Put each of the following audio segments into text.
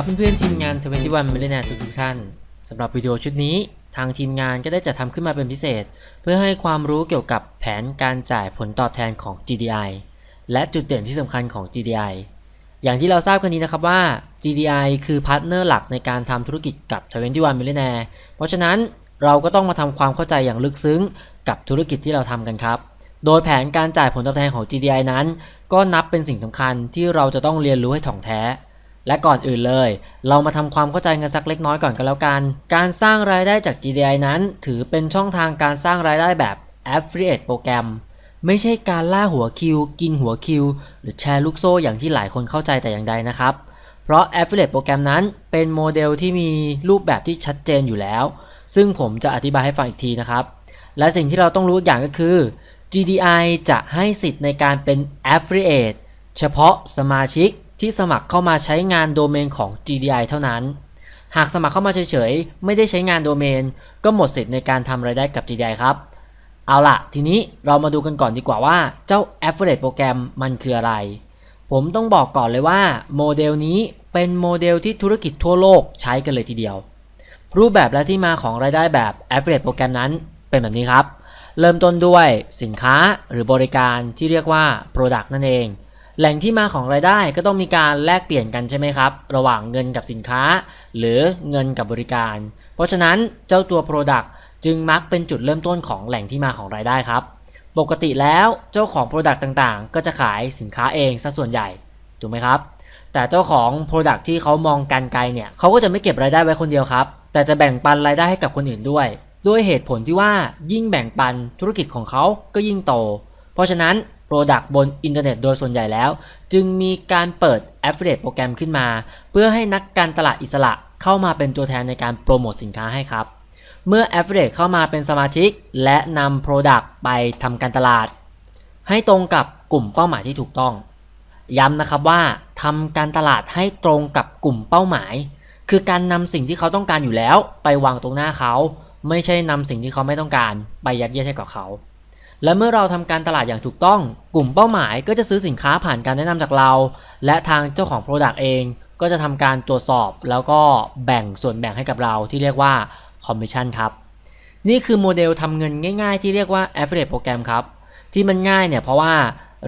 ครับเพื่อนๆทีมงาน 21 Millionaire ทุกท่านสำหรับวิดีโอชุดนี้ ทางทีมงานก็ได้จัดทำขึ้นมาเป็นพิเศษ เพื่อให้ความรู้เกี่ยวกับแผนการจ่ายผลตอบแทนของ GDI และจุดเด่นที่สำคัญของ GDI อย่างที่เราทราบกันนี้นะครับว่า GDI คือพาร์ทเนอร์หลักในการทำธุรกิจกับ 21 Millionaire เพราะฉะนั้นเราก็ต้องมาทำความเข้าใจอย่างลึกซึ้งกับธุรกิจที่เราทำกันครับโดยแผนการจ่ายผลตอบแทนของ GDI นั้น ก็นับเป็นสิ่งสำคัญที่เราจะต้องเรียนรู้ให้ถ่องแท้ และก่อนอื่นเลย เรามาทำความเข้าใจกันสักเล็กน้อยก่อนกันแล้วกัน การสร้างรายได้จาก GDI นั้น ถือเป็นช่องทางการสร้างรายได้แบบ Affiliate โปรแกรม ไม่ใช่การล่าหัวคิว กินหัวคิว หรือแชร์ลูกโซ่อย่างที่หลายคนเข้าใจแต่อย่างใดนะครับ เพราะ Affiliate โปรแกรมนั้นเป็นโมเดลที่มีรูปแบบที่ชัดเจนอยู่แล้ว ซึ่งผมจะอธิบายให้ฟังอีกทีนะครับ และสิ่งที่เราต้องรู้อย่างก็คือ GDI จะให้สิทธิ์ในการเป็น Affiliate เฉพาะสมาชิก ที่สมัครเข้ามาใช้งานโดเมนของ GDI เท่านั้น หากสมัครเข้ามาเฉยๆ ไม่ได้ใช้งานโดเมน ก็หมดสิทธิ์ในการทำรายได้กับ GDI ครับ เอาล่ะ ทีนี้เรามาดูกันก่อนดีกว่าว่าเจ้า Affiliate โปรแกรมมันคืออะไร ผมต้องบอกก่อนเลยว่าโมเดลนี้เป็นโมเดลที่ธุรกิจทั่วโลกใช้กันเลยทีเดียว รูปแบบและที่มาของรายได้แบบ Affiliate โปรแกรมนั้นเป็นแบบนี้ครับ เริ่มต้นด้วยสินค้าหรือบริการที่เรียกว่า Product นั่นเอง แหล่งที่มาของรายได้ก็ต้องมีการแลกเปลี่ยนกันใช่ไหมครับ ระหว่างเงินกับสินค้า หรือเงินกับบริการ เพราะฉะนั้นเจ้าตัว Product จึงมักเป็นจุดเริ่มต้นของแหล่งที่มาของรายได้ครับ ปกติแล้วเจ้าของ Product ต่างๆ ก็จะขายสินค้าเองซะส่วนใหญ่ถูกไหมครับ แต่เจ้าของ Product ที่เขามองการไกลเนี่ยเขาก็จะไม่เก็บรายได้ไว้คนเดียวครับ แต่จะแบ่งปันรายได้ให้กับคนอื่นด้วย ด้วยเหตุผลที่ว่ายิ่งแบ่งปันธุรกิจของเขาก็ยิ่งโต เพราะฉะนั้น Product บนอินเทอร์เน็ตโดยส่วนใหญ่แล้ว จึงมีการเปิด Affiliate โปรแกรมขึ้นมา เพื่อให้นักการตลาดอิสระเข้ามาเป็นตัวแทนในการโปรโมทสินค้าให้ครับ เมื่อ Affiliate เข้ามาเป็นสมาชิก และนำ Product ไปทำการตลาด ให้ตรงกับกลุ่มเป้าหมายที่ถูกต้อง ย้ำนะครับว่าทำการตลาดให้ตรงกับกลุ่มเป้าหมาย คือการนำสิ่งที่เขาต้องการอยู่แล้ว ไปวางตรงหน้าเขา ไม่ใช่นำสิ่งที่เขาไม่ต้องการ ไปยัดเยียดให้กับเขา และเมื่อเราทำการตลาดอย่างถูกต้อง กลุ่มเป้าหมายก็จะซื้อสินค้าผ่านการแนะนำจากเรา และทางเจ้าของ Product เองก็จะทำการตรวจสอบแล้วก็แบ่งส่วนแบ่งให้กับเราที่เรียกว่า Commission ครับ นี่คือโมเดลทำเงินง่าย ๆ ที่เรียกว่า Affiliate โปรแกรมครับ ที่มันง่ายเนี่ยเพราะว่า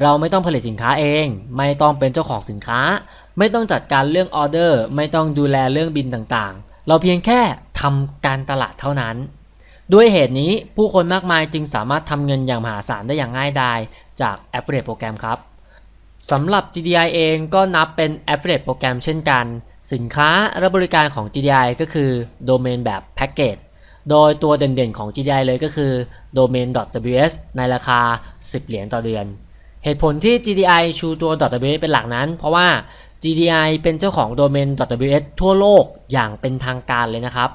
เราไม่ต้องผลิตสินค้าเอง ไม่ต้องเป็นเจ้าของสินค้า ไม่ต้องจัดการเรื่องออเดอร์ ไม่ต้องดูแลเรื่องบินต่างๆ เราเพียงแค่ทำการตลาดเท่านั้น ด้วยเหตุนี้ผู้คนมากมายจึงสามารถทำเงินอย่างมหาศาลได้อย่างง่ายดายจาก Affiliate โปรแกรมครับสำหรับ GDI เองก็นับเป็น Affiliate โปรแกรมเช่นกัน สินค้าและบริการของ GDI ก็คือ Domain แบบแพ็กเกจโดยตัวเด่นๆของ GDI เลยก็คือ domain.ws ในราคา 10 เหรียญต่อเดือน เหตุผลที่ GDI ชูตัว .ws เป็นหลักนั้น เพราะว่า GDI เป็นเจ้าของ domain .ws ทั่วโลกอย่างเป็นทางการเลยนะครับ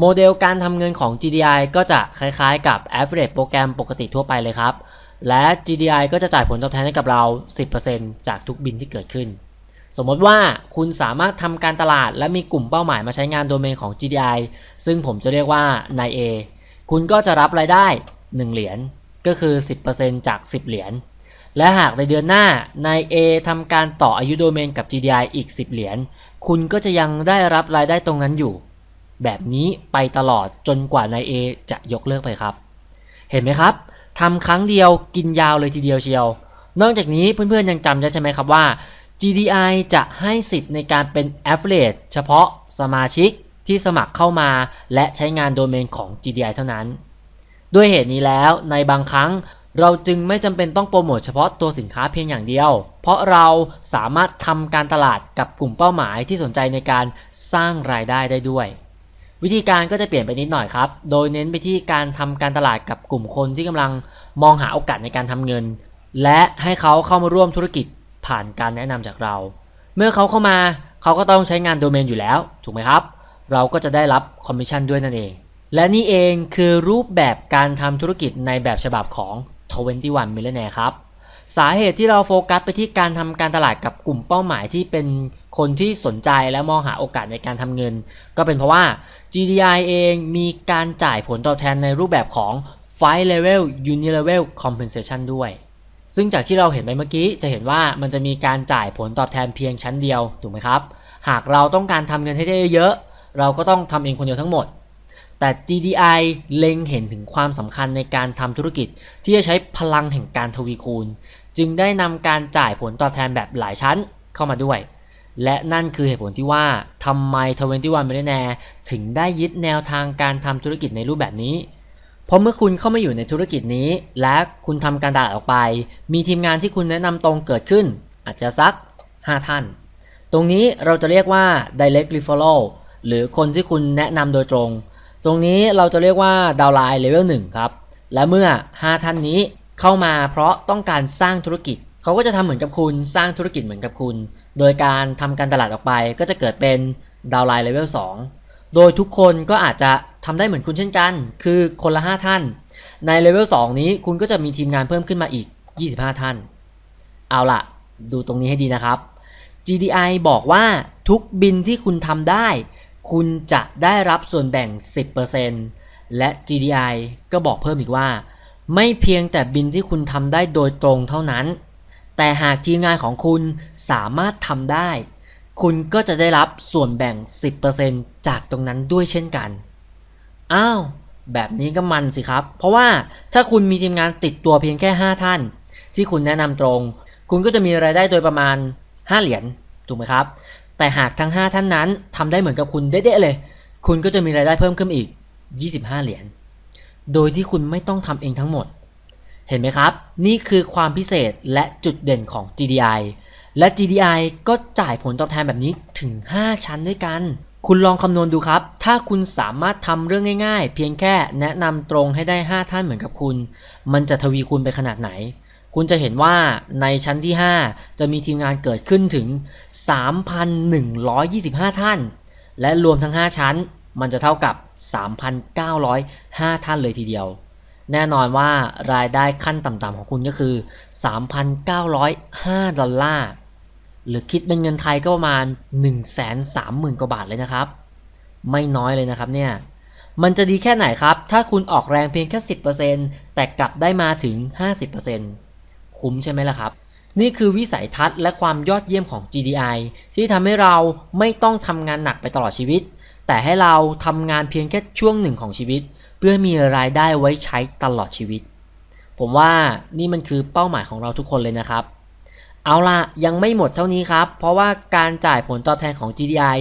โมเดลการทำเงินของ GDI ก็จะคล้ายๆกับ Affiliate โปรแกรมปกติทั่วไปเลยครับ และ GDI ก็จะจ่ายผลตอบแทนให้กับเรา 10%จากทุกบินที่เกิดขึ้น สมมติว่าคุณสามารถทำการตลาดและมีกลุ่มเป้าหมายมาใช้งานโดเมนของ GDI ซึ่งผมจะเรียกว่านาย A คุณก็จะรับรายได้ 1 เหรียญ ก็คือ 10%จาก 10 เหรียญ และหากในเดือนหน้านาย A ทำการต่ออายุโดเมนกับ GDI อีก 10 เหรียญ คุณก็จะยังได้รับรายได้ตรงนั้นอยู่ แบบนี้ไปตลอดจนกว่านาย A จะยกเลิกไปครับ เห็นไหมครับทำครั้งเดียวกินยาวเลยทีเดียวเชียว นอกจากนี้เพื่อนๆยังจำได้ใช่ไหมครับว่า GDI จะให้สิทธิ์ในการเป็น Affiliate เฉพาะสมาชิกที่สมัครเข้ามา และใช้งานโดเมนของ GDI เท่านั้น ด้วยเหตุนี้แล้วในบางครั้งเราจึงไม่จำเป็นต้องโปรโมทเฉพาะตัวสินค้าเพียงอย่างเดียว เพราะเราสามารถทำการตลาดกับกลุ่มเป้าหมายที่สนใจในการสร้างรายได้ได้ด้วย วิธีการก็จะเปลี่ยนไปนิดหน่อยครับ โดยเน้นไปที่การทำการตลาดกับกลุ่มคนที่กำลังมองหาโอกาสในการทำเงิน และให้เขาเข้ามาร่วมธุรกิจผ่านการแนะนำจากเรา เมื่อเขาเข้ามาเขาก็ต้องใช้งานโดเมนอยู่แล้ว ถูกไหมครับ เราก็จะได้รับคอมมิชชั่นด้วยนั่นเอง และนี่เองคือรูปแบบการทำธุรกิจในแบบฉบับของ 21 Millionaire ครับ สาเหตุที่เราโฟกัสไปที่การทำการตลาดกับกลุ่มเป้าหมายที่เป็นคนที่สนใจและมองหาโอกาสในการทำเงิน ก็เป็นเพราะว่า GDI เองมีการจ่ายผลตอบแทนในรูปแบบของ5 level unilevel compensation ด้วย ซึ่งจากที่เราเห็นไปเมื่อกี้จะเห็นว่ามันจะมีการจ่ายผลตอบแทนเพียงชั้นเดียวถูกไหมครับ หากเราต้องการทำเงินให้ได้เยอะ เราก็ต้องทำเองคนเดียวทั้งหมด แต่ GDI เล็งเห็นถึงความสำคัญในการทำธุรกิจ ที่จะใช้พลังแห่งการทวีคูณ จึงได้นำการจ่ายผลตอบแทนแบบหลายชั้นเข้ามาด้วย และนั่นคือเหตุผลที่ว่าทำไม 21 Millionaire ถึงได้ยึดแนวทางการทำธุรกิจในรูปแบบนี้ เพราะเมื่อคุณเข้ามาอยู่ในธุรกิจนี้ และคุณทำการตลาดออกไป มีทีมงานที่คุณแนะนำตรงเกิดขึ้น อาจจะสัก 5 ท่าน ตรงนี้เราจะเรียกว่า direct referral หรือคนที่คุณแนะนำโดยตรง ตรงนี้เราจะเรียกว่า downline level 1ครับ และเมื่อ 5 ท่านนี้เข้ามาเพราะต้องการสร้างธุรกิจ เขาก็จะทำเหมือนกับคุณ สร้างธุรกิจเหมือนกับคุณ โดยการทำการตลาดออกไปก็จะเกิดเป็น downline level 2โดยทุกคนก็อาจจะทำได้เหมือนคุณเช่นกัน คือคนละ 5 ท่าน ในเลเวล2นี้คุณก็จะมีทีมงานเพิ่มขึ้นมาอีก 25 ท่าน เอาล่ะ ดูตรงนี้ให้ดีนะครับ GDI บอกว่าทุกบินที่คุณทำได้ คุณจะได้รับส่วนแบ่ง 10%และ GDI ก็บอกเพิ่มอีกว่า ไม่เพียงแต่บินที่คุณทำได้โดยตรงเท่านั้น แต่หากทีมงานของคุณสามารถทำได้ คุณก็จะได้รับส่วนแบ่ง 10%จากตรงนั้นด้วยเช่นกัน อ้าว แบบนี้ก็มันสิครับ เพราะว่าถ้าคุณมีทีมงานติดตัวเพียงแค่ 5 ท่าน ที่คุณแนะนำตรง คุณก็จะมีรายได้โดยประมาณ 5 เหรียญถูกไหมครับ แต่หากทั้ง 5 ท่านนั้นทำได้เหมือนกับคุณเด๊ะๆเลย คุณก็จะมีรายได้เพิ่มขึ้นอีก 25 เหรียญ โดยที่คุณไม่ต้องทำเองทั้งหมด เห็นไหมครับ นี่คือความพิเศษและจุดเด่นของ GDI และ GDI ก็จ่ายผลตอบแทนแบบนี้ถึง 5 ชั้นด้วยกัน คุณลองคำนวณดูครับ ถ้าคุณสามารถทำเรื่องง่ายๆ เพียงแค่แนะนำตรงให้ได้ 5 ท่านเหมือนกับคุณ มันจะทวีคูณไปขนาดไหน คุณจะเห็นว่าในชั้นที่ 5 จะมีทีมงานเกิดขึ้นถึง 3,125 ท่าน และรวมทั้ง 5 ชั้น มันจะเท่ากับ 3,905 ท่านเลยทีเดียว แน่นอนว่ารายได้ขั้นต่ำๆของคุณก็คือ 3,905 ดอลลาร์ หรือคิดเป็นเงินไทยก็ประมาณ 130,000 กว่าบาทเลยนะครับ ไม่น้อยเลยนะครับเนี่ย มันจะดีแค่ไหนครับ ถ้าคุณออกแรงเพียงแค่ 10%แต่กลับได้มาถึง 50%คุ้มใช่ไหมล่ะครับนี่คือวิสัยทัศน์และความยอดเยี่ยมของ GDI ที่ทำให้เราไม่ต้องทำงานหนักไปตลอดชีวิต แต่ให้เราทำงานเพียงแค่ช่วงหนึ่งของชีวิต เพื่อมีรายได้ไว้ใช้ตลอดชีวิต ผมว่านี่มันคือเป้าหมายของเราทุกคนเลยนะครับ เอาล่ะยังไม่หมดเท่านี้ครับ เพราะว่าการจ่ายผลตอบแทนของ GDI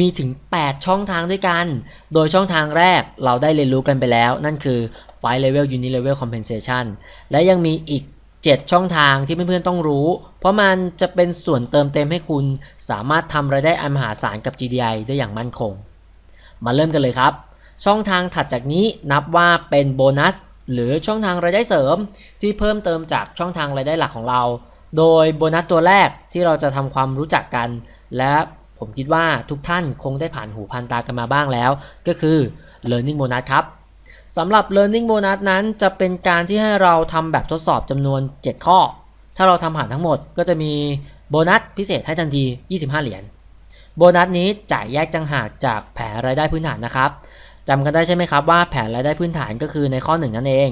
มีถึง 8 ช่องทางด้วยกัน โดยช่องทางแรกเราได้เรียนรู้กันไปแล้ว นั่นคือ Five Level Unit Level Compensation และยังมีอีก7 ช่องทางที่เพื่อนๆต้องรู้ เพราะมันจะเป็นส่วนเติมเต็มให้คุณ สามารถทำรายได้อันมหาศาลกับ GDI ได้อย่างมั่นคง มาเริ่มกันเลยครับ ช่องทางถัดจากนี้นับว่าเป็นโบนัส หรือช่องทางรายได้เสริม ที่เพิ่มเติมจากช่องทางรายได้หลักของเรา โดยโบนัสตัวแรกที่เราจะทำความรู้จักกัน และผมคิดว่าทุกท่านคงได้ผ่านหูผ่านตากันมาบ้างแล้ว ก็คือ learning bonus ครับสำหรับ learning bonus นั้นจะเป็นการที่ให้เราทำแบบทดสอบจำนวน 7 ข้อ ถ้าเราทำผ่านทั้งหมดก็จะมีโบนัสพิเศษให้ทันที 25 เหรียญ โบนัสนี้จ่ายแยกจังหากจากแผนรายได้พื้นฐานนะครับ จำกันได้ใช่ไหมครับว่าแผนรายได้พื้นฐานก็คือในข้อหนึ่งนั่นเอง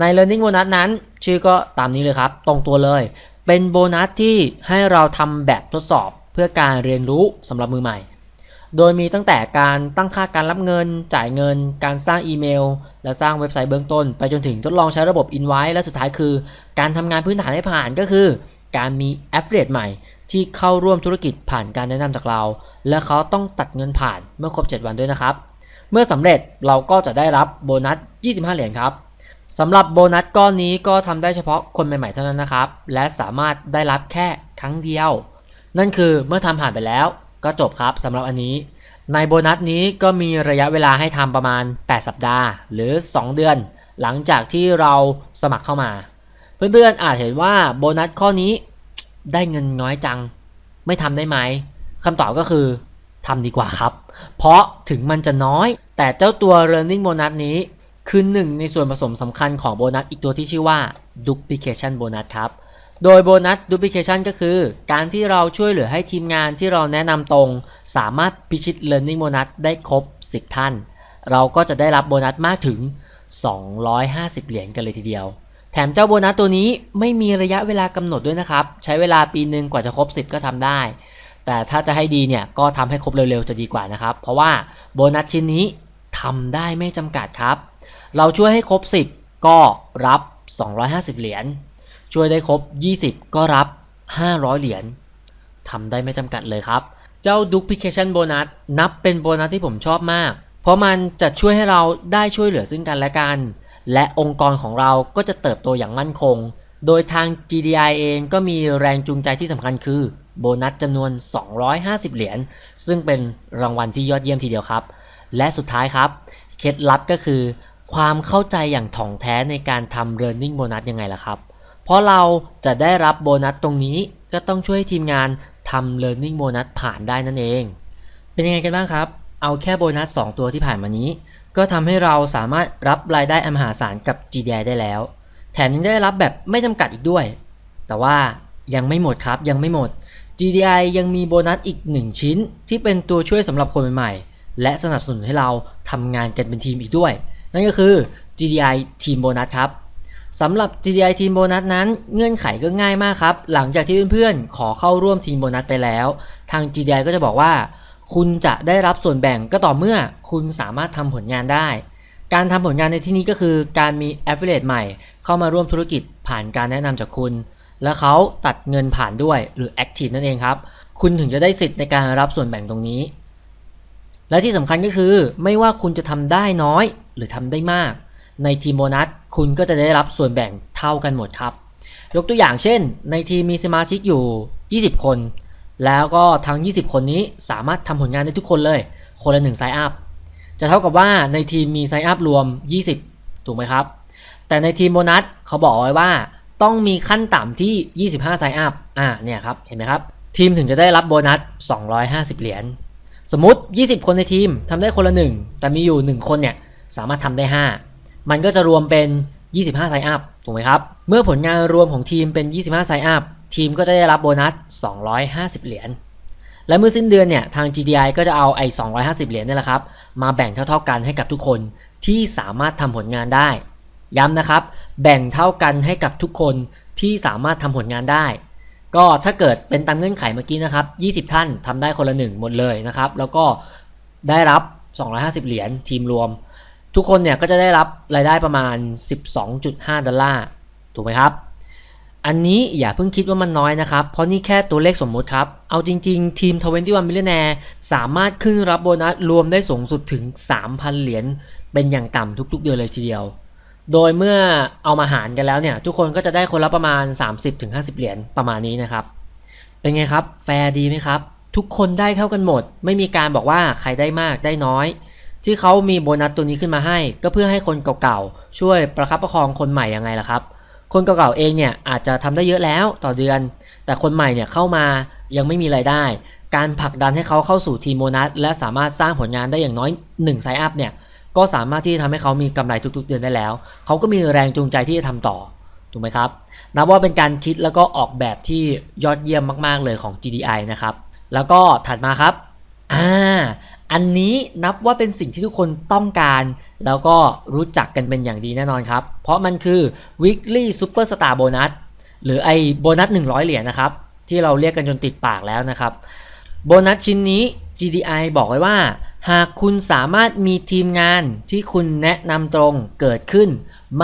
ใน learning bonus นั้น ชื่อก็ตามนี้เลยครับ ตรงตัวเลย เป็นโบนัสที่ให้เราทำแบบทดสอบเพื่อการเรียนรู้สำหรับมือใหม่ โดยมีตั้งแต่การตั้งค่าการรับเงิน จ่ายเงิน การสร้างอีเมล และสร้างเว็บไซต์เบื้องต้น ไปจนถึงทดลองใช้ระบบ Invite และสุดท้ายคือ การทำงานพื้นฐานให้ผ่านก็คือ การมี Affiliate ใหม่ที่เข้าร่วมธุรกิจผ่านการแนะนำจากเรา และเขาต้องตัดเงินผ่านเมื่อครบ 7 วันด้วยนะครับ เมื่อสำเร็จเราก็จะได้รับโบนัส 25 เหรียญครับสำหรับโบนัสก้อนนี้ก็ทำได้เฉพาะคนใหม่ๆเท่านั้นนะครับ และสามารถได้รับแค่ครั้งเดียว นั่นคือเมื่อทำผ่านไปแล้วก็จบครับสำหรับอันนี้ ในโบนัสนี้ก็มีระยะเวลาให้ทำประมาณ 8 สัปดาห์ หรือ 2 เดือน หลังจากที่เราสมัครเข้ามา เพื่อนๆอาจเห็นว่าโบนัสข้อนี้ได้เงินน้อยจัง ไม่ทำได้ไหมคำตอบก็คือ ทำดีกว่าครับ เพราะถึงมันจะน้อย แต่เจ้าตัว learning bonus นี้ คือหนึ่งในส่วนผสมสำคัญของโบนัสอีกตัวที่ชื่อว่า duplication bonus ครับโดยโบนัส duplication ก็คือ การที่เราช่วยเหลือให้ทีมงานที่เราแนะนำตรง สามารถพิชิต learning bonus ได้ครบ 10 ท่าน เราก็จะได้รับโบนัสมากถึง 250 เหรียญกันเลยทีเดียว แถมเจ้าโบนัสตัวนี้ไม่มีระยะเวลากำหนดด้วยนะครับ ใช้เวลาปีหนึ่งกว่าจะครบ 10 ก็ทำได้ แต่ถ้าจะให้ดีเนี่ยก็ทำให้ครบเร็วๆจะดีกว่านะครับ เพราะว่าโบนัสชิ้นนี้ทำได้ไม่จำกัดครับ เราช่วยให้ครบ 10 ก็รับ 250 เหรียญ ช่วยได้ครบ 20 ก็รับ 500 เหรียญทำได้ไม่จำกัดเลยครับ เจ้า Duplication Bonus นับเป็นโบนัสที่ผมชอบมาก เพราะมันจะช่วยให้เราได้ช่วยเหลือซึ่งกันและกัน และองค์กรของเราก็จะเติบโตอย่างมั่นคง โดยทาง GDI เองก็มีแรงจูงใจที่สำคัญคือ โบนัสจำนวน 250 เหรียญ ซึ่งเป็นรางวัลที่ยอดเยี่ยมทีเดียวครับ และสุดท้ายครับ เคล็ดลับก็คือ ความเข้าใจอย่างถ่องแท้ในการทำ learning bonus ยังไงล่ะครับ เพราะเราจะได้รับโบนัสตรงนี้ก็ต้องช่วยทีมงานทำ learning bonus ผ่านได้นั่นเอง เป็นยังไงกันบ้างครับ เอาแค่โบนัส 2 ตัวที่ผ่านมานี้ ก็ทำให้เราสามารถรับรายได้อมหาศาลกับ GDI ได้แล้ว แถมยังได้รับแบบไม่จำกัดอีกด้วย แต่ว่ายังไม่หมดครับยังไม่หมด GDI ยังมีโบนัสอีก 1 ชิ้น ที่เป็นตัวช่วยสำหรับคนใหม่ๆ และสนับสนุนให้เราทำงานกันเป็นทีมอีกด้วย นั่นก็คือ GDI Team Bonus ครับสำหรับ GDI Team Bonus นั้นเงื่อนไขก็ง่ายมากครับ หลังจากที่เพื่อนๆ ขอเข้าร่วมทีมโบนัสไปแล้ว ทาง GDI ก็จะบอกว่า คุณจะได้รับส่วนแบ่งก็ต่อเมื่อคุณสามารถทำผลงานได้ การทำผลงานในที่นี้ก็คือ การมี Affiliate ใหม่ เข้ามาร่วมธุรกิจผ่านการแนะนำจากคุณ แล้วเขาตัดเงินผ่านด้วยหรือ Active นั่นเองครับ คุณถึงจะได้สิทธิ์ในการรับส่วนแบ่งตรงนี้ และที่สำคัญก็คือไม่ว่าคุณจะทำได้น้อยหรือทำได้มาก ในทีมโบนัสคุณก็จะได้รับส่วนแบ่งเท่ากันหมดครับ ยกตัวอย่างเช่น ในทีมมีสมาชิกอยู่ 20 คน แล้วก็ทั้ง 20 คนนี้สามารถทำผลงานได้ทุกคนเลย คนละ1ไซอัพจะเท่ากับว่าในทีมมีไซอัพรวม 20 ถูกไหมครับ แต่ในทีมโบนัสเขาบอกไว้ว่า ต้องมีขั้นต่ำที่ 25 ไซอัพอ่าเนี่ยครับ เห็นไหมครับ ทีมถึงจะได้รับโบนัส 250 เหรียญ สมมติ 20 คนในทีมทำได้คนละ 1 แต่มีอยู่ 1 คนเนี่ย สามารถทำได้ 5 มันก็จะรวมเป็น 25 ไซอัพถูกไหมครับ เมื่อผลงานรวมของทีมเป็น 25 ไซอัพทีมก็จะได้รับโบนัส 250 เหรียญ และเมื่อสิ้นเดือนเนี่ย ทาง GDI ก็จะเอาไอ้ 250 เหรียญนี่แหละครับ มาแบ่งเท่าๆกันให้กับทุกคนที่สามารถทำผลงานได้ ย้ำนะครับ แบ่งเท่ากันให้กับทุกคนที่สามารถทำผลงานได้ ก็ถ้าเกิดเป็นตามเงื่อนไขเมื่อกี้นะครับ 20 ท่านทำได้คนละหนึ่งหมดเลยนะครับ แล้วก็ได้รับ 250 เหรียญทีมรวม ทุกคนเนี่ยก็จะได้รับรายได้ประมาณ 12.5 ดอลลาร์ ถูกไหมครับ อันนี้อย่าเพิ่งคิดว่ามันน้อยนะครับ เพราะนี่แค่ตัวเลขสมมุติครับ เอาจริง ๆ ทีม 21 Millionaire สามารถขึ้นรับโบนัสรวมได้สูงสุดถึง 3,000 เหรียญเป็นอย่างต่ำทุกๆ เดือนเลยทีเดียว โดยเมื่อเอามาหารกันแล้วเนี่ย ทุกคนก็จะได้คนละประมาณ 30-50 เหรียญประมาณนี้นะครับ เป็นไงครับ แฟร์ดีไหมครับ ทุกคนได้เท่ากันหมด ไม่มีการบอกว่าใครได้มากได้น้อย ที่เขามีโบนัสตัวนี้ขึ้นมาให้ ก็เพื่อให้คนเก่าๆ ช่วยประคับประคองคนใหม่ยังไงล่ะครับ คนเก่าๆเองเนี่ยอาจจะทำได้เยอะแล้วต่อเดือน แต่คนใหม่เนี่ยเข้ามายังไม่มีไรายได้ การผลักดันให้เขาเข้าสู่ทีมโบนัส และสามารถสร้างผลงานได้อย่างน้อย1ไซอัพเนี่ย ก็สามารถที่จะทำให้เขามีกำไรทุก ๆ เดือนได้แล้ว เขาก็มีแรงจูงใจที่จะทำต่อ ถูกไหมครับ นับว่าเป็นการคิดแล้วก็ออกแบบที่ยอดเยี่ยมมาก ๆ เลยของ GDI นะครับ แล้วก็ถัดมาครับ อ่า อันนี้นับว่าเป็นสิ่งที่ทุกคนต้องการ แล้วก็รู้จักกันเป็นอย่างดีแน่นอนครับ เพราะมันคือ weekly super star bonus หรือไอ้โบนัส 100 เหรียญนะครับ ที่เราเรียกกันจนติดปากแล้วนะครับ โบนัสชิ้นนี้ GDI บอกไว้ว่า หากคุณสามารถมีทีมงานที่คุณแนะนำตรงเกิดขึ้น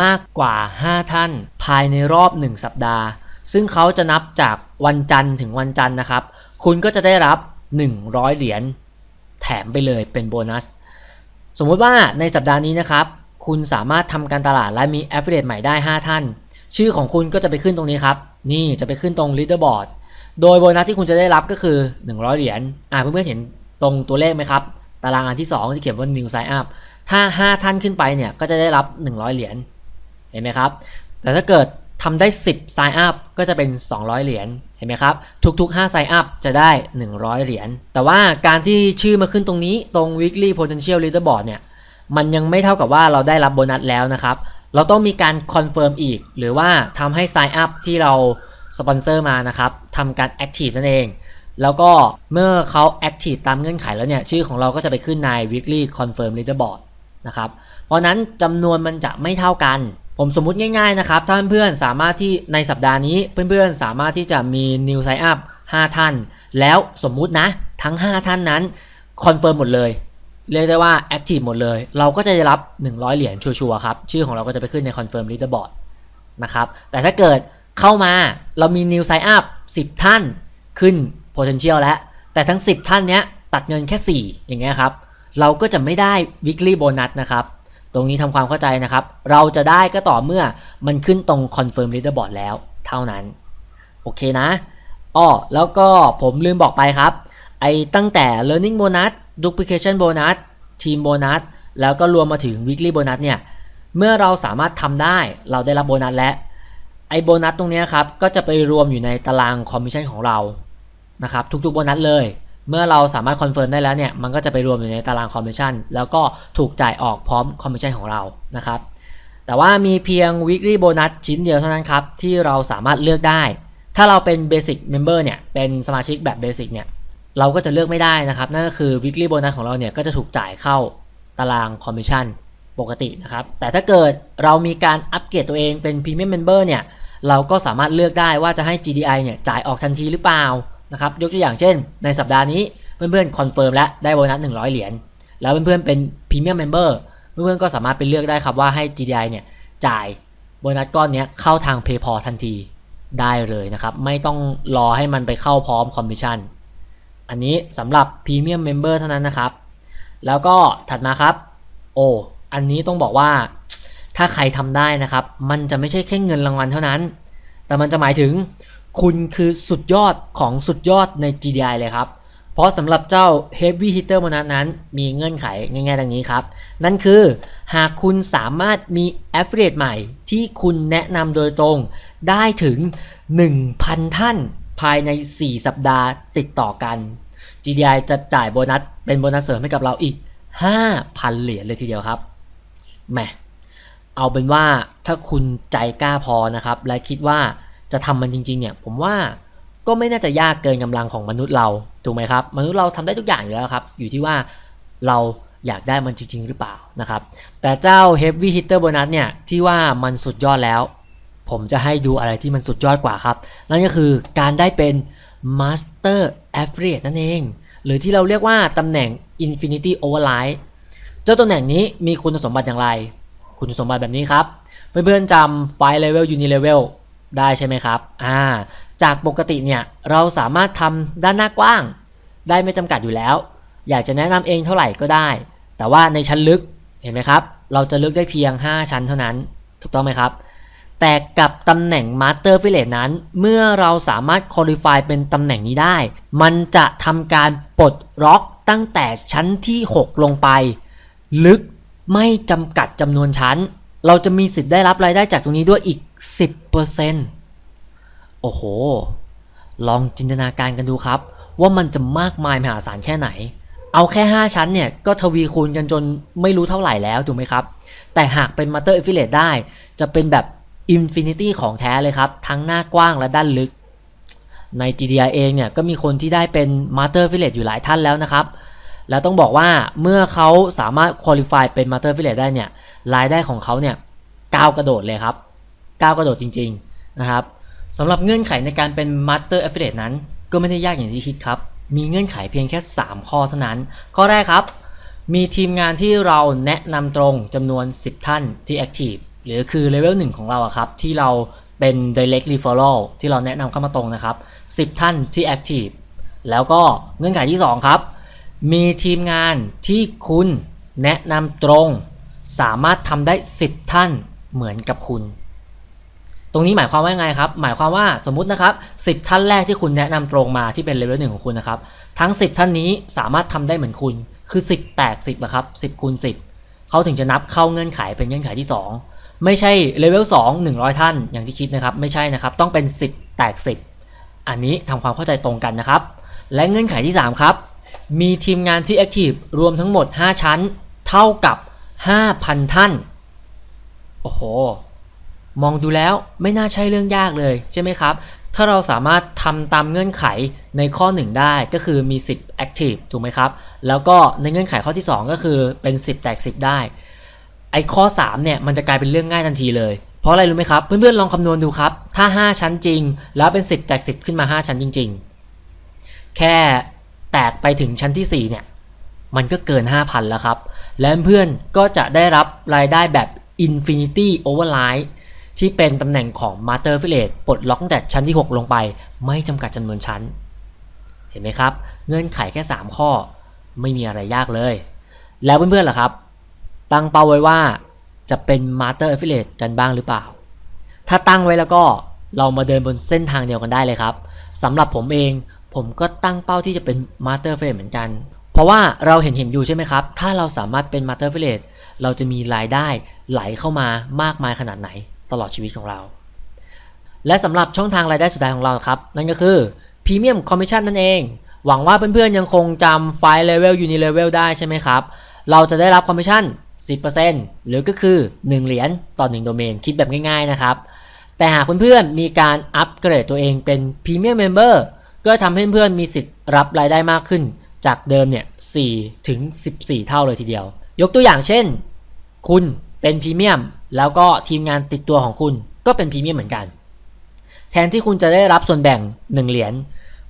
มากกว่า 5 ท่าน ภายในรอบ 1 สัปดาห์ ซึ่งเขาจะนับจากวันจันทร์ถึงวันจันทร์นะครับ คุณก็จะได้รับ 100 เหรียญแถมไปเลยเป็นโบนัส สมมติว่าในสัปดาห์นี้นะครับ คุณสามารถทำการตลาดและมี Affiliate ใหม่ได้ 5 ท่าน ชื่อของคุณก็จะไปขึ้นตรงนี้ครับ นี่จะไปขึ้นตรง Leaderboard โดยโบนัสที่คุณจะได้รับก็คือ 100 เหรียญอ่าเพื่อนๆเห็นตรงตัวเลขไหมครับ ตารางอันที่2ที่เขียนว่า New Sign Up ถ้า 5 ท่านขึ้นไปเนี่ยก็จะได้รับ 100 เหรียญเห็นไหมครับ แต่ถ้าเกิดทำได้ 10 Sign Up ก็จะเป็น 200 เหรียญเห็นไหมครับ ทุกๆ 5 Sign Up จะได้ 100 เหรียญแต่ว่าการที่ชื่อมาขึ้นตรงนี้ตรง Weekly Potential Leaderboard เนี่ยมันยังไม่เท่ากับว่าเราได้รับโบนัสแล้วนะครับ เราต้องมีการคอนเฟิร์มอีก หรือว่าทำให้ Sign Up ที่เราสปอนเซอร์มานะครับทำการ Active นั่นเอง แล้วก็เมื่อเขา Active ตามเงื่อนไขแล้วเนี่ย ชื่อของเราก็จะไปขึ้นใน Weekly Confirm Leaderboard นะครับ เพราะนั้นจำนวนมันจะไม่เท่ากัน ผมสมมุติง่ายๆนะครับ ถ้าเพื่อนๆสามารถที่ในสัปดาห์นี้เพื่อนๆสามารถที่จะมี New Sign Up 5 ท่าน แล้วสมมุตินะ ทั้ง 5 ท่านนั้นคอนเฟิร์มหมดเลย เรียกได้ว่าแอคทีฟหมดเลย เราก็จะได้รับ 100 เหรียญชัวร์ๆครับ ชื่อของเราก็จะไปขึ้นในคอนเฟิร์มลีดเดอร์บอร์ดนะครับ แต่ถ้าเกิดเข้ามาเรามี new sign up 10 ท่านขึ้น potential แล้ว แต่ทั้ง 10 ท่านเนี้ยตัดเงินแค่ 4 อย่างเงี้ยครับ เราก็จะไม่ได้ weekly bonus นะครับ ตรงนี้ทำความเข้าใจนะครับ เราจะได้ก็ต่อเมื่อมันขึ้นตรง confirm leaderboard แล้วเท่านั้น โอเคนะอ้อแล้วก็ผมลืมบอกไปครับ ไอ้ตั้งแต่ learning bonus duplication bonus team bonus แล้วก็รวมมาถึง weekly bonus เนี่ย เมื่อเราสามารถทำได้เราได้รับโบนัสและไอ้โบนัสตรงนี้ครับ ก็จะไปรวมอยู่ในตารางคอมมิชชั่นของเรา นะครับทุกๆโบนัสเลย เมื่อเราสามารถคอนเฟิร์มได้แล้วเนี่ยมันก็จะไปรวมอยู่ในตารางคอมมิชชั่นแล้วก็ถูกจ่ายออกพร้อมคอมมิชชั่นของเรานะครับแต่ว่ามีเพียง weekly bonus ชิ้นเดียวเท่านั้นครับ ที่เราสามารถเลือกได้ ถ้าเราเป็น basic member เนี่ย เป็นสมาชิกแบบ basic เนี่ย เราก็จะเลือกไม่ได้นะครับ นั่นก็คือ weekly bonus ของเราเนี่ย ก็จะถูกจ่ายเข้าตารางคอมมิชชั่นปกตินะครับ แต่ถ้าเกิดเรามีการอัปเกรดตัวเองเป็น premium member เนี่ย เราก็สามารถเลือกได้ว่าจะให้ GDI เนี่ย จ่ายออกทันทีหรือเปล่า นะครับยกตัวอย่างเช่น ในสัปดาห์นี้เพื่อนๆคอนเฟิร์มและได้โบนัส100 เหรียญแล้วเพื่อนๆเป็น Premium Member เพื่อนๆก็สามารถไปเลือกได้ครับว่าให้ GDI เนี่ยจ่ายโบนัสก้อนนี้เข้าทาง PayPal ทันทีได้เลยนะครับ ไม่ต้องรอให้มันไปเข้าพร้อมคอมมิชชั่นอันนี้สำหรับ Premium Member เท่านั้นนะครับ แล้วก็ถัดมาครับ โอ้อันนี้ต้องบอกว่าถ้าใครทำได้นะครับ มันจะไม่ใช่แค่เงินรางวัลเท่านั้น แต่มันจะหมายถึง คุณคือสุดยอดของสุดยอดใน GDI เลยครับ เพราะสำหรับเจ้า Heavy Hitter โ o นัสนั้น มีเงื่อนไขง่ายๆดังนี้ครับ นั่นคือหากคุณสามารถมี Affiliate ใหม่ที่คุณแนะนำโดยตรงได้ถึง 1,000 ท่านภายใน 4 สัปดาห์ติดต่อกัน GDI จะจ่ายโบนัสเป็นโบนัสเสริมให้กับเราอีก 5,000 เหรียญเลยทีเดียวครับแหมเอาเป็นว่าถ้าคุณใจกล้าพอนะครับ และคิดว่า จะทำมันจริงๆเนี่ยผมว่าก็ไม่น่าจะยากเกินกำลังของมนุษย์เราถูกไหมครับ มนุษย์เราทำได้ทุกอย่างอยู่แล้วครับ อยู่ที่ว่าเราอยากได้มันจริง ๆ หรือเปล่านะครับ แต่เจ้า Heavy Hitter Bonus เนี่ยที่ว่ามันสุดยอดแล้ว ผมจะให้ดูอะไรที่มันสุดยอดกว่าครับ นั่นก็คือการได้เป็น Master Affiliate นั่นเอง หรือที่เราเรียกว่าตำแหน่ง Infinity Override เจ้าตำแหน่งนี้มีคุณสมบัติอย่างไร คุณสมบัติแบบนี้ครับ เพื่อนๆจำไฟล์ level uni level ได้ใช่ไหมครับอ่าจากปกติเนี่ยเราสามารถทำด้านหน้ากว้าง ได้ไม่จำกัดอยู่แล้ว อยากจะแนะนำเองเท่าไหร่ก็ได้ แต่ว่าในชั้นลึกเห็นไหมครับ เราจะลึกได้เพียง 5 ชั้นเท่านั้น ถูกต้องไหมครับ แต่กับตำแหน่ง Master f i l a t e นั้น เมื่อเราสามารถ qualify เป็นตำแหน่งนี้ได้ มันจะทำการปลดล็อกตั้งแต่ชั้นที่ 6 ลงไป ลึกไม่จำกัดจำนวนชั้น เราจะมีสิทธิ์ได้รับรายได้จากตรงนี้ด้วยอีก 10%โอ้โห ลองจินตนาการกันดูครับ ว่ามันจะมากมายมหาศาลแค่ไหน เอาแค่ 5 ชั้นเนี่ย ก็ทวีคูณกันจนไม่รู้เท่าไหร่แล้วถูกไหมครับ แต่หากเป็น Master Affiliate ได้ จะเป็นแบบ Infinity ของแท้เลยครับ ทั้งหน้ากว้างและด้านลึก ใน GDI เองเนี่ย ก็มีคนที่ได้เป็น Master Affiliate อยู่หลายท่านแล้วนะครับแล้วต้องบอกว่าเมื่อเขาสามารถ qualify เป็น Master Affiliate ได้เนี่ยรายได้ของเขาเนี่ยก้าวกระโดดเลยครับ ก้าวกระโดดจริง ๆ นะครับสำหรับเงื่อนไขในการเป็น Master Affiliate นั้น ก็ไม่ได้ยากอย่างที่คิดครับ มีเงื่อนไขเพียงแค่ 3 ข้อเท่านั้น ข้อแรกครับ มีทีมงานที่เราแนะนำตรงจำนวน 10 ท่านที่ Active หรือคือ Level 1ของเราครับ ที่เราเป็น Direct Referral ที่เราแนะนำเข้ามาตรงนะครับ 10 ท่านที่ Active แล้วก็เงื่อนไขที่ 2 ครับ มีทีมงานที่คุณแนะนำตรง สามารถทำได้ 10 ท่านเหมือนกับคุณ ตรงนี้หมายความว่าไงครับ หมายความว่าสมมุตินะครับ 10 ท่านแรกที่คุณแนะนำตรงมาที่เป็นเลเวลหนึ่งของคุณนะครับ ทั้ง 10 ท่านนี้สามารถทำได้เหมือนคุณ คือ 10 แตก 10อะครับ 10คูณ10 เขาถึงจะนับเข้าเงื่อนไขเป็นเงื่อนไขที่ 2 ไม่ใช่เลเวล2 100 ท่านอย่างที่คิดนะครับ ไม่ใช่นะครับ ต้องเป็น 10 แตก 10 อันนี้ทำความเข้าใจตรงกันนะครับ และเงื่อนไขที่ 3 ครับ มีทีมงานที่ Active รวมทั้งหมด 5 ชั้น เท่ากับ 5,000 ท่าน โอ้โห มองดูแล้วไม่น่าใช่เรื่องยากเลยใช่ไหมครับ ถ้าเราสามารถทำตามเงื่อนไขในข้อ 1 ได้ก็คือมี 10 active ถูกไหมครับ แล้วก็ในเงื่อนไขข้อที่ 2 ก็คือเป็น 10 แตก 10 ได้ ไอ้ข้อ 3 เนี่ยมันจะกลายเป็นเรื่องง่ายทันทีเลย เพราะอะไรรู้ไหมครับ เพื่อนๆลองคำนวณดูครับ ถ้า 5 ชั้นจริง แล้วเป็น 10 แตก 10 ขึ้นมา 5 ชั้นจริงแค่แตกไปถึงชั้นที่4เนี่ยมันก็เกิน 5,000 แล้วครับ และเพื่อนก็จะได้รับรายได้แบบ Infinity Override ที่เป็นตำแหน่งของ Master Affiliate ปลดล็อกตั้งแต่ชั้นที่ 6 ลงไป ไม่จำกัดจำนวนชั้น เห็นไหมครับ เงื่อนไขแค่ 3 ข้อ ไม่มีอะไรยากเลย แล้วเพื่อนๆล่ะครับ ตั้งเป้าไว้ว่าจะเป็น Master Affiliate กันบ้างหรือเปล่า ถ้าตั้งไว้แล้วก็เรามาเดินบนเส้นทางเดียวกันได้เลยครับสำหรับผมเองผมก็ตั้งเป้าที่จะเป็น Master Affiliate เหมือนกัน เพราะว่าเราเห็นเห็นอยู่ใช่ไหมครับ ถ้าเราสามารถเป็น Master Affiliate เราจะมีรายได้ไหลเข้ามามากมายขนาดไหน ตลอดชีวิตของเรา และสำหรับช่องทางรายได้สุดท้ายของเราครับ นั่นก็คือ Premium Commission นั่นเอง หวังว่าเพื่อนๆยังคงจำไฟล์ Level Unilevel ได้ใช่ไหมครับ เราจะได้รับคอมมิชชั่น 10%หรือก็คือ 1 เหรียญต่อ 1 โดเมน คิดแบบง่ายๆนะครับ แต่หากเพื่อนๆมีการอัปเกรดตัวเองเป็น Premium Member ก็ทำให้เพื่อนๆมีสิทธิ์รับรายได้มากขึ้น จากเดิมเนี่ย4ถึง 14 เท่าเลยทีเดียว ยกตัวอย่างเช่น คุณเป็นพรีเมียม แล้วก็ทีมงานติดตัวของคุณก็เป็นพรีเมียมเหมือนกัน แทนที่คุณจะได้รับส่วนแบ่ง 1 เหรียญ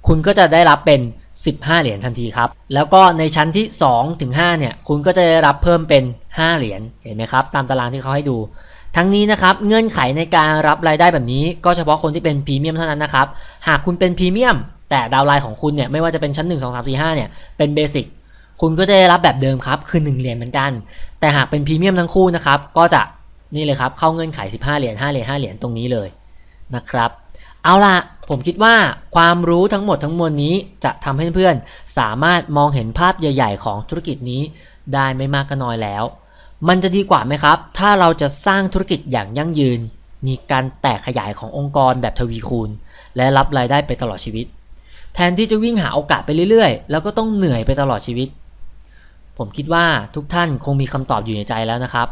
คุณก็จะได้รับเป็น 15 เหรียญทันทีครับ แล้วก็ในชั้นที่2ถึง5เนี่ย คุณก็จะได้รับเพิ่มเป็น 5 เหรียญ เห็นไหมครับ ตามตารางที่เขาให้ดู ทั้งนี้นะครับ เงื่อนไขในการรับรายได้แบบนี้ ก็เฉพาะคนที่เป็นพรีเมียมเท่านั้นนะครับ หากคุณเป็นพรีเมียม แต่ดาวไลน์ของคุณเนี่ย ไม่ว่าจะเป็นชั้น 1 2 3 4 5เนี่ย เป็นเบสิกคุณก็จะได้รับแบบเดิมครับ คือ 1 เหรียญเหมือนกัน แต่หากเป็นพรีเมียมทั้งคู่นะครับ ก็จะ นี่เลยครับ เข้าเงื่อนไข 15 เหรียญ5เหรียญ5เหรียญตรงนี้เลยนะครับ เอาล่ะผมคิดว่าความรู้ทั้งหมดทั้งมวลนี้จะทำให้เพื่อนสามารถมองเห็นภาพใหญ่ ๆ ของธุรกิจนี้ได้ไม่มากก็น้อยแล้ว มันจะดีกว่าไหมครับ ถ้าเราจะสร้างธุรกิจอย่างยั่งยืน มีการแตกขยายขององค์กรแบบทวีคูณ และรับรายได้ไปตลอดชีวิต แทนที่จะวิ่งหาโอกาสไปเรื่อยๆ แล้วก็ต้องเหนื่อยไปตลอดชีวิต ผมคิดว่าทุกท่านคงมีคำตอบอยู่ในใจแล้วนะครับ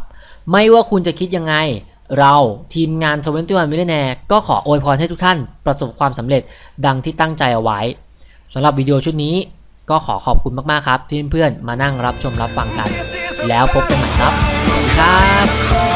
ไม่ว่าคุณจะคิดยังไง เราทีมงาน 21 Millionaire ก็ขออวยพรให้ทุกท่านประสบความสำเร็จดังที่ตั้งใจเอาไว้สำหรับวิดีโอชุดนี้ก็ขอขอบคุณมากๆครับ ที่เพื่อนๆมานั่งรับชมรับฟังกัน แล้วพบกันใหม่ครับ ครับ